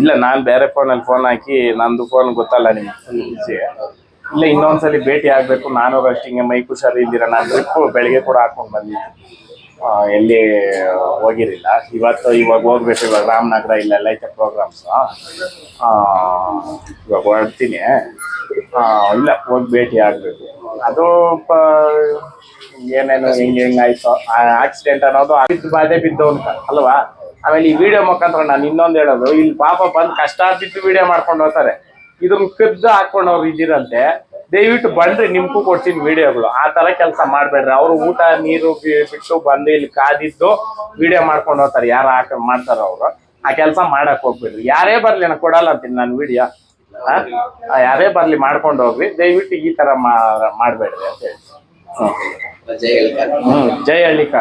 ಇಲ್ಲ ನಾನು ಬೇರೆ ಫೋನಲ್ಲಿ ಫೋನ್ ಹಾಕಿ ನಂದು ಫೋನ್ ಗೊತ್ತಲ್ಲ ನಿಮ್ಗೆ. ಇಲ್ಲ ಇನ್ನೊಂದ್ಸಲಿ ಭೇಟಿ ಆಗ್ಬೇಕು ನಾನು ಅಷ್ಟು ಹಿಂಗೆ ಮೈ ಹುಷಾರು ಇದ್ದೀರ? ನಾನು ಟ್ರಿಪ್ ಬೆಳಿಗ್ಗೆ ಕೂಡ ಹಾಕೊಂಡ್ ಬಂದಿದ್ದೆ. ಎಲ್ಲಿ ಹೋಗಿರಿಲ್ಲ ಇವತ್ತು ಇವಾಗ ಹೋಗ್ಬೇಕು ಇವಾಗ ರಾಮನಗರ ಇಲ್ಲೆಲ್ಲ ಐತೆ ಪ್ರೋಗ್ರಾಮ್ಸ್ ಇವಾಗ ಹೊರಡ್ತೀನಿ. ಇಲ್ಲ ಹೋಗಿ ಭೇಟಿ ಆಗ್ಬೇಕು. ಅದು ಪ- ಏನೇನು ಹಿಂಗೆ ಹಿಂಗಾಯ್ತು ಆಕ್ಸಿಡೆಂಟ್ ಅನ್ನೋದು ಬಿದ್ದು ಬಾಧೆ ಬಿದ್ದವನ್ಕ ಅಲ್ವಾ? ಆಮೇಲೆ ಈ ವಿಡಿಯೋ ಮುಖಾಂತರ ನಾನು ಇನ್ನೊಂದು ಹೇಳೋದು, ಇಲ್ಲಿ ಪಾಪ ಬಂದು ಕಷ್ಟ ಬಿದ್ದು ವಿಡಿಯೋ ಮಾಡ್ಕೊಂಡು ಹೋಗ್ತಾರೆ. ಇದನ್ನ ಕದ್ದು ಹಾಕೊಂಡವ್ರು ಇದ್ದೀರಂತೆ ದಯವಿಟ್ಟು ಬಂದ್ರಿ ನಿಮ್ಗೂ ಕೊಡ್ತೀನಿ ವಿಡಿಯೋಗಳು ಆ ತರ ಕೆಲಸ ಮಾಡ್ಬೇಡ್ರಿ. ಅವರು ಊಟ, ನೀರು ಬಿಟ್ಟು ಬಂದು ಇಲ್ಲಿ ಕಾದಿದ್ದು ವಿಡಿಯೋ ಮಾಡ್ಕೊಂಡು ಹೋಗ್ತಾರೆ. ಯಾರು ಹಾಕ ಮಾಡ್ತಾರ ಅವರು. ಆ ಕೆಲಸ ಮಾಡಕ್ ಹೋಗ್ಬೇಡ್ರಿ. ಯಾರೇ ಬರ್ಲಿ ನಾನು ಕೊಡಲ್ಲ ಅಂತೀನಿ ನಾನು ವಿಡಿಯೋ ಯಾರೇ ಬರ್ಲಿ ಮಾಡ್ಕೊಂಡು ಹೋಗ್ರಿ. ದಯವಿಟ್ಟು ಈ ತರ ಮಾಡಬೇಡ್ರಿ ಅಂತ ಹೇಳಿ. ಹ್ಮ್. ಜೈ ಹಳ್ಳಿಕಾ ಹ್ಮ್. ಜೈ ಹಳ್ಳಿಕ